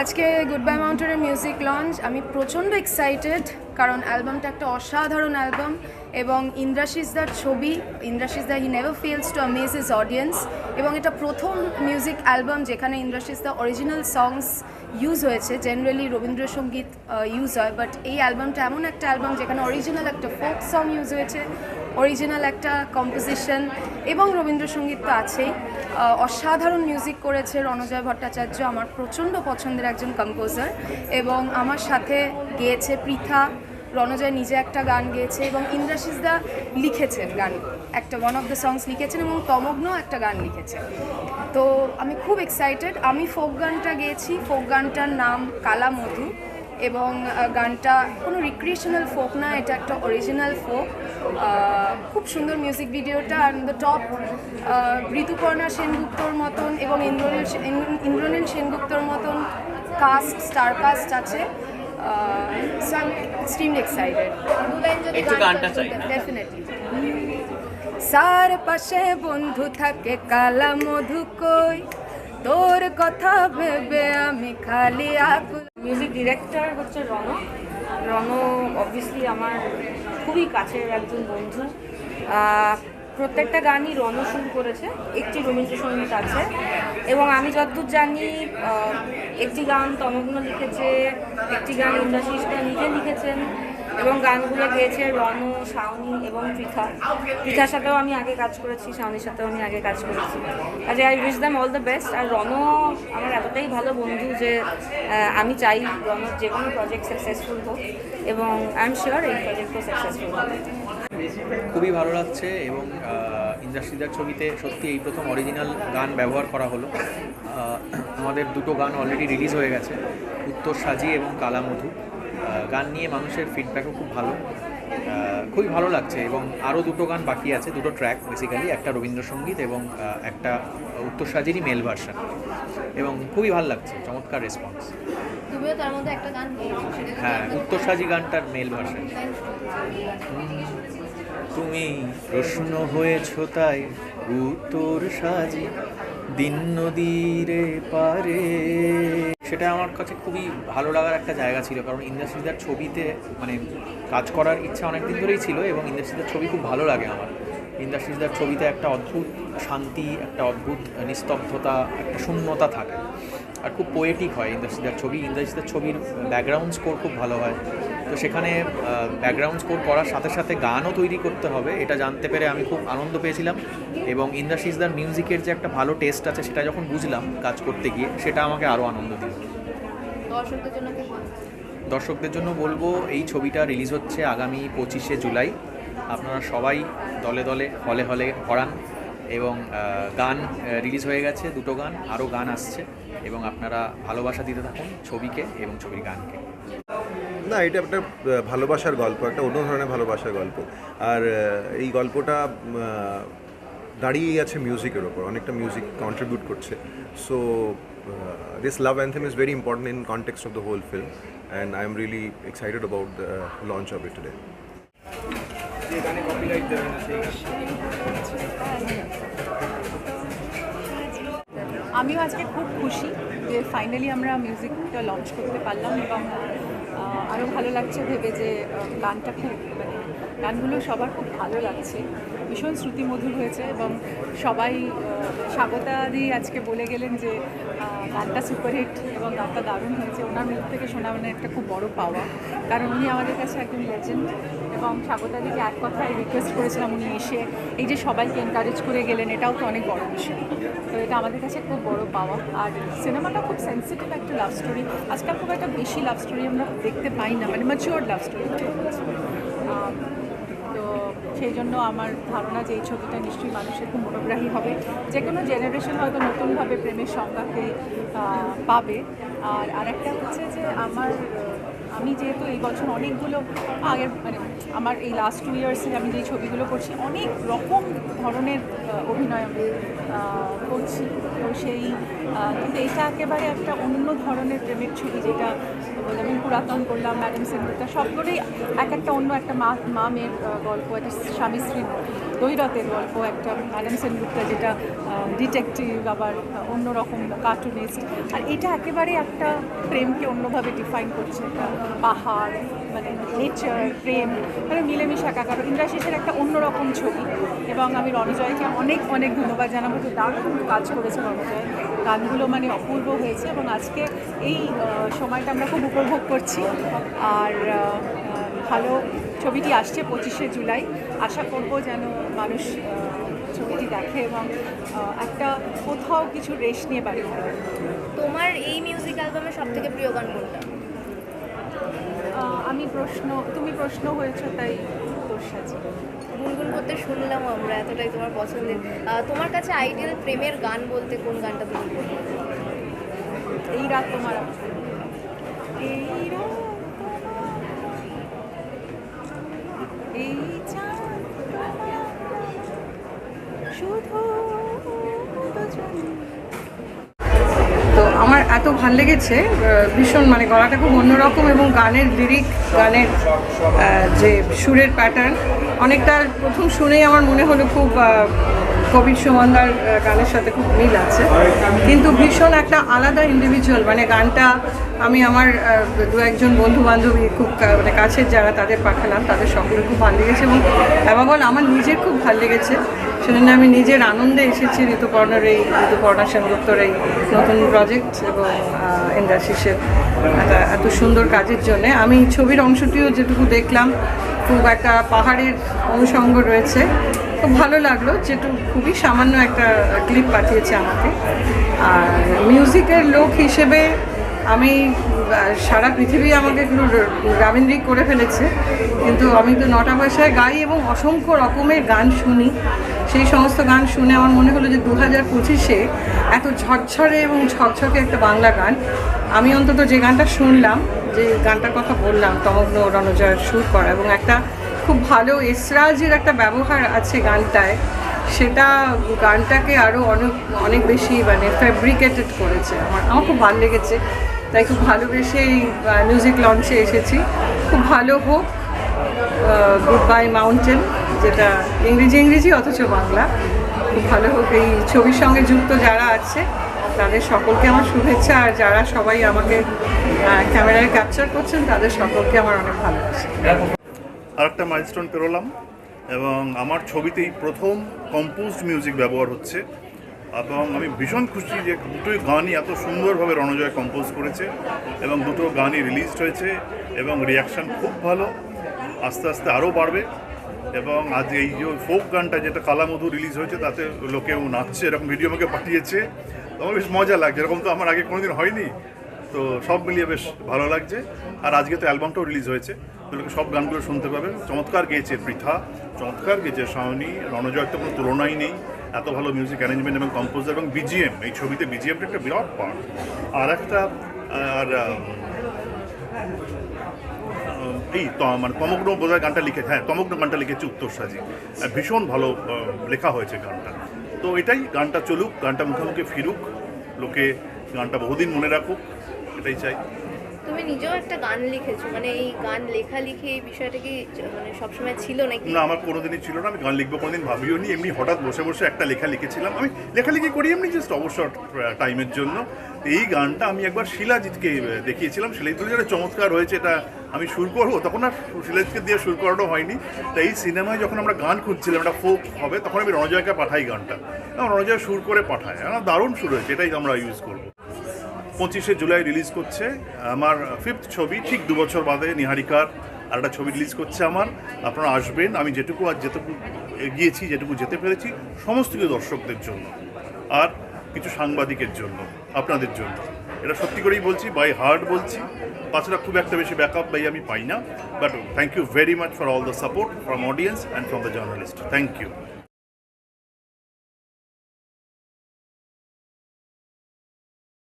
আজকে good bye মাউন্টেনের music launch. আমি প্রচণ্ড এক্সাইটেড কারণ অ্যালবামটা একটা অসাধারণ অ্যালবাম এবং ইন্দ্রাশিসদার ছবি ইন্দ্রাশিসদা he never fails to amaze his audience এবং এটা প্রথম মিউজিক অ্যালবাম যেখানে ইন্দ্রাশিসদা অরিজিনাল সংস ইউজ হয়েছে জেনারেলি রবীন্দ্রসঙ্গীত ইউজ হয় বাট এই অ্যালবামটা এমন একটা অ্যালবাম যেখানে অরিজিনাল একটা ফোক সং ইউজ হয়েছে অরিজিনাল একটা কম্পোজিশন এবং রবীন্দ্রসঙ্গীত তো আছেই। অসাধারণ মিউজিক করেছে রণজয় ভট্টাচার্য, আমার প্রচণ্ড পছন্দের একজন কম্পোজার এবং আমার সাথে গেয়েছে পৃথা। রণজয় নিজে একটা গান গেয়েছে এবং ইন্দ্রাশিস দা লিখেছেন গান, একটা ওয়ান অফ দ্য সংস লিখেছেন এবং তমগ্ন একটা গান লিখেছে তো আমি খুব এক্সাইটেড আমি ফোক গানটা গেয়েছি ফোক গানটার নাম কালা মধু এবং গানটা কোনো রিক্রিয়েশনাল ফোক না, এটা একটা অরিজিনাল ফোক খুব সুন্দর মিউজিক ভিডিওটা আর দ্য টপ ঋতুপর্ণা সেনগুপ্তর মতন এবং ইন্দ্রনীল ইন্দ্রনীল সেনগুপ্তর মতন কাস্ট স্টার কাস্ট আছে। সো আই এক্সট্রিমলি এক্সাইটেড একটু গানটা চাই। না? ডেফিনেটলি সার পাশে বন্ধু থাকে কালা মধু কই? তোর কথা ভেবে আমি খালি আকুল। মিউজিক ডিরেক্টর হচ্ছে রণ রণ অবভিয়াসলি আমার খুবই কাছের একজন বন্ধু। প্রত্যেকটা গানই রণ শুরু করেছে। একটি রবীন্দ্রসঙ্গীত আছে। এবং আমি যতদূর জানি একটি গান তমগ্ন লিখেছে, একটি গান ইন্দ্রাশিস নিজে লিখেছেন। এবং গানগুলো গেয়েছে রণ শাওনি এবং পৃথা। পৃথার সাথেও আমি আগে কাজ করেছি, শাওনির সাথেও আমি আগে কাজ করেছি। কাজে I wish them all the best আর রণ আমার এতটাই ভালো বন্ধু যে আমি চাই রণর যে কোনো প্রজেক্ট সাকসেসফুল হোক এবং আই এম শিওর এই প্রজেক্টও সাকসেসফুল হবে। খুবই ভালো লাগছে এবং ইন্ডাস্ট্রিদার ছবিতে সত্যি এই প্রথম অরিজিনাল গান ব্যবহার করা হলো। আমাদের দুটো গান অলরেডি রিলিজ হয়ে গেছে, উত্তর সাজি এবং কালামধু। গান নিয়ে মানুষের ফিডব্যাকও খুব ভালো। খুবই ভালো লাগছে এবং আরও দুটো গান বাকি আছে দুটো ট্র্যাক বেসিক্যালি একটা রবীন্দ্রসঙ্গীত এবং একটা উত্তর সাজিরই মেল ভার্সন এবং খুবই ভালো লাগছে চমৎকার রেসপন্স হ্যাঁ উত্তর সাজি গানটার মেল ভার্সন তুমি প্রশ্ন হয়েছ তাই উত্তর সাজি দিন নদীরে পারে সেটা আমার কাছে খুবই ভালো লাগার একটা জায়গা ছিল, কারণ ইন্ডাস্ট্রিদার ছবিতে মানে কাজ করার ইচ্ছা অনেক দিন ধরেই ছিল এবং ইন্ডাস্ট্রিদার ছবি খুব ভালো লাগে আমার। ইন্ডাস্ট্রিদার ছবিতে একটা অদ্ভুত শান্তি, একটা অদ্ভুত নিস্তব্ধতা, একটা শূন্যতা থাকে। আর খুব পোয়েটিক হয়। ইন্ডাস্ট্রিদার ছবি ইন্ডাস্ট্রিদার ছবির ব্যাকগ্রাউন্ড স্কোর খুব ভালো হয়। তো সেখানে ব্যাকগ্রাউন্ড স্কোর করার সাথে সাথে গানও তৈরি করতে হবে এটা জানতে পেরে আমি খুব আনন্দ পেয়েছিলাম। এবং ইন্ডাস্ট্রিজদার মিউজিকের যে একটা ভালো টেস্ট আছে সেটা যখন বুঝলাম কাজ করতে গিয়ে সেটা আমাকে আরও আনন্দ দিল। দর্শকদের জন্য বলব? দর্শকদের জন্য বলব এই ছবিটা রিলিজ হচ্ছে আগামী পঁচিশে জুলাই। আপনারা সবাই দলে দলে হলে হলে পড়ান এবং গান রিলিজ হয়ে গেছে দুটো গান আরও গান আসছে এবং আপনারা ভালোবাসা দিতে থাকুন ছবিকে এবং ছবির গানকে। না এটা একটা ভালোবাসার গল্প একটা অন্য ধরনের ভালোবাসার গল্প। আর এই গল্পটা দাঁড়িয়েই আছে মিউজিকের ওপর অনেকটা মিউজিক কন্ট্রিবিউট করছে। So this love anthem is very important in context of the whole film and I am really excited about the launch of it today আমিও আজকে খুব খুশি যে ফাইনালি আমরা মিউজিকটা লঞ্চ করতে পারলাম এবং আরও ভালো লাগছে ভেবে যে গানটা খুব মানে গানগুলো সবার খুব ভালো লাগছে। ভীষণ শ্রুতিমধুর হয়েছে এবং সবাই স্বাগতাদি আজকে বলে গেলেন যে গানটা সুপারহিট এবং গানটা দারুণ হয়েছে। ওনার মুখ থেকে শোনা মানে একটা খুব বড় পাওয়া। কারণ উনি আমাদের কাছে একজন লেজেন্ড এবং স্বাগতাদিকে এক কথায় রিকোয়েস্ট করেছিলাম উনি এসে এই যে সবাইকে এনকারেজ করে গেলেন, এটাও তো অনেক বড় বিষয়। তো এটা আমাদের কাছে খুব বড় পাওয়া। আর সিনেমাটা খুব সেন্সিটিভ একটা লাভ স্টোরি আজকাল খুব একটা বেশি লাভ স্টোরি আমরা দেখতে পাই না মানে ম্যাচিওর লাভ স্টোরি সেই জন্য আমার ধারণা যে এই ছবিটা নিশ্চয়ই মানুষের খুব মনোগ্রাহী হবে। যে কোনো জেনারেশন হয়তো নতুনভাবে প্রেমের সংজ্ঞাকে পাবে। আর আরেকটা হচ্ছে যে আমার আমি যেহেতু এই বছর অনেকগুলো আগের মানে আমার এই লাস্ট টু ইয়ার্সে আমি যে ছবিগুলো করছি, অনেক রকম ধরনের অভিনয় আমি করছি। তো সেই কিন্তু এটা একেবারে একটা অন্য ধরনের প্রেমের ছবি যেটা আমি পুরাতন করলাম ম্যাডাম সেনগুপ্তা সবগুলোই এক একটা অন্য একটা মা মা মেয়ের গল্প, একটা স্বামী স্ত্রীর দৈরতের গল্প, একটা ম্যাডাম সেনগুপ্তা যেটা ডিটেকটিভ আবার অন্যরকম কার্টুনিস্ট আর এটা একেবারে একটা প্রেমকে অন্যভাবে ডিফাইন করছে। পাহাড় মানে নেচার প্রেম মানে মিলেমিশে একাকার। ইন্দ্রাশিসের একটা অন্যরকম ছবি। এবং আমি রণজয়কে অনেক অনেক ধন্যবাদ জানাব যে দারুণ কাজ করেছে রণজয়। গানগুলো মানে অপূর্ব হয়েছে এবং আজকে এই সময়টা আমরা খুব উপভোগ করছি। আর ভালো ছবিটি আসছে পঁচিশে জুলাই। আশা করব যেন মানুষ ছবিটি দেখে এবং একটা কোথাও কিছু রেশ নিয়ে বাড়ি তোমার এই মিউজিক অ্যালবামের সব থেকে প্রিয় গান কোনটা? আমি প্রশ্ন তুমি প্রশ্ন হয়েছো তাই তোর ছিল গুনগুন করতে শুনলাম আমরা এতটাই তোমার পছন্দের। তোমার কাছে আইডিয়াল প্রেমের গান বলতে কোন গানটা তুমি বলব? এই রাত তোমার এই রাত এই চাঁদ তোমার, শুধু দুজনে। তো আমার এত ভালো লেগেছে ভীষণ মানে গলাটা খুব অন্যরকম এবং গানের লিরিক গানের যে সুরের প্যাটার্ন অনেকটা প্রথম শুনেই আমার মনে হলো খুব কবির সুমনদার গানের সাথে খুব মিল আছে। কিন্তু ভীষণ একটা আলাদা ইন্ডিভিজুয়াল মানে গানটা আমি আমার দু একজন বন্ধু বান্ধবী খুব মানে কাছের যারা তাদের পাঠালাম, তাদের সকলের খুব ভালো লেগেছে এবং বল আমার নিজের খুব ভালো লেগেছে। সেজন্য আমি নিজের আনন্দে এসেছি ঋতুপর্ণার এই, ঋতুপর্ণা সেনগুপ্তর এই নতুন প্রজেক্ট এবং একটা এত সুন্দর কাজের জন্য। আমি ছবির অংশটিও যেটুকু দেখলাম, খুব একটা পাহাড়ের অনুষঙ্গ রয়েছে। খুব ভালো লাগল, যেটু খুবই সামান্য একটা ক্লিপ পাঠিয়েছে আমাকে। আর মিউজিকের লোক হিসেবে আমি সারা পৃথিবী আমাকে একটু রাবীন্দ্রিক করে ফেলেছে, কিন্তু আমি তো নটা ভাষায় গাই এবং অসংখ্য রকমের গান শুনি। সেই সমস্ত গান শুনে আমার মনে হলো যে দু হাজার পঁচিশে এত ঝরঝরে এবং ঝকঝকে একটা বাংলা গান। আমি অন্তত যে গানটা শুনলাম, যে গানটার কথা বললাম, তমগ্ন রণজয়ের সুর করা এবং একটা খুব ভালো এসরাজের একটা ব্যবহার আছে গানটায়, সেটা গানটাকে আরও অনেক অনেক বেশি মানে ফ্যাব্রিকেটেড করেছে। আমার আমার খুব ভালো লেগেছে। তাই খুব ভালোবেসে এই মিউজিক লঞ্চে এসেছি। খুব ভালো হোক গুড বাই মাউন্টেন যেটা ইংরেজি ইংরেজি অথচ বাংলা। খুব ভালো হোক, এই ছবির সঙ্গে যুক্ত যারা আছে, তাদের সকলকে আমার শুভেচ্ছা, আর যারা সবাই আমাকে ক্যামেরায় ক্যাপচার করছেন, তাদের সকলকে আমার অনেক ভালোবাসা। আর একটা মাইলস্টোন পেরোলাম, এবং আমার ছবিতেই প্রথম কম্পোজড মিউজিক ব্যবহার হচ্ছে। এবং আমি ভীষণ খুশি যে দুটোই গানই এত সুন্দরভাবে রণজয় কম্পোজ করেছে এবং দুটো গানই রিলিজড হয়েছে এবং রিয়াকশান খুব ভালো, আস্তে আস্তে আরও বাড়বে এবং আজ এই যে ফোক গানটা যেটা কালামধু রিলিজ হয়েছে তাতে লোকেও নাচছে, এরকম ভিডিও আমাকে পাঠিয়েছে। আমার বেশ মজা লাগছে, এরকম তো আমার আগে কোনোদিন হয়নি। তো সব মিলিয়ে বেশ ভালো লাগছে। আর আজকে তো অ্যালবামটাও রিলিজ হয়েছে। লোকে সব গানগুলো শুনতে পাবে। চমৎকার গেয়েছে পৃথা, চমৎকার গেয়েছে শাওনি। রণজয়ের তো কোনো তুলনাই নেই। এত ভালো মিউজিক অ্যারেঞ্জমেন্ট এবং কম্পোজার এবং বিজিএম এই ছবিতে বিজিএমটা একটা বিরাট পার্ট আর একটা, আর এই মানে তমগ্ন বোধহয় গানটা লিখে হ্যাঁ তমগ্ন গানটা লিখেছে উত্তর সাজি। ভীষণ ভালো লেখা হয়েছে গানটা। তো এটাই গানটা চলুক, গানটা মুখে মুখে ফিরুক, লোকে গানটা বহুদিন মনে রাখুক, এটাই চাই। তুমি নিজেও একটা গান লিখেছো মানে এই গান লেখা লিখে এই বিষয়টা কি মানে সবসময় ছিল নাকি? না, আমার কোনোদিনই ছিল না, আমি গান লিখব কোনোদিন ভাবিও নি, এমনি হঠাৎ বসে বসে একটা লেখা লিখেছিলাম। আমি লেখালেখি করি এমনি জাস্ট অবসর টাইমের জন্য। এই গানটা আমি একবার শিলাজিৎকে দেখিয়েছিলাম, শিলাজিৎ যেটা চমৎকার হয়েছে, এটা আমি সুর করব। তখন আর শিলাজিৎকে দিয়ে সুর করানো হয়নি। তাই এই সিনেমায় যখন আমরা গান খুঁজছিলাম, একটা ফোক হবে, তখন আমি রণজয়কে পাঠাই গানটা। রণজয় সুর করে পাঠায় দারুণ সুর হয়েছে, এটাই আমরা ইউজ করব। পঁচিশে জুলাই রিলিজ করছে। আমার ফিফথ ছবি, ঠিক দু বছর বাদে নিহারিকার আর একটা ছবি রিলিজ করছে আমার। আপনারা আসবেন, আমি যেটুকু আর যেটুকু এগিয়েছি, যেটুকু যেতে পেরেছি, সমস্ত কিছু দর্শকদের জন্য আর কিছু সাংবাদিকের জন্য, আপনাদের জন্য। এটা সত্যি করেই বলছি বাই হার্ট বলছি। তাছাড়া খুব একটা বেশি ব্যাকআপ বাই আমি পাই না। But thank you very much for all the support from audience and from the journalist thank you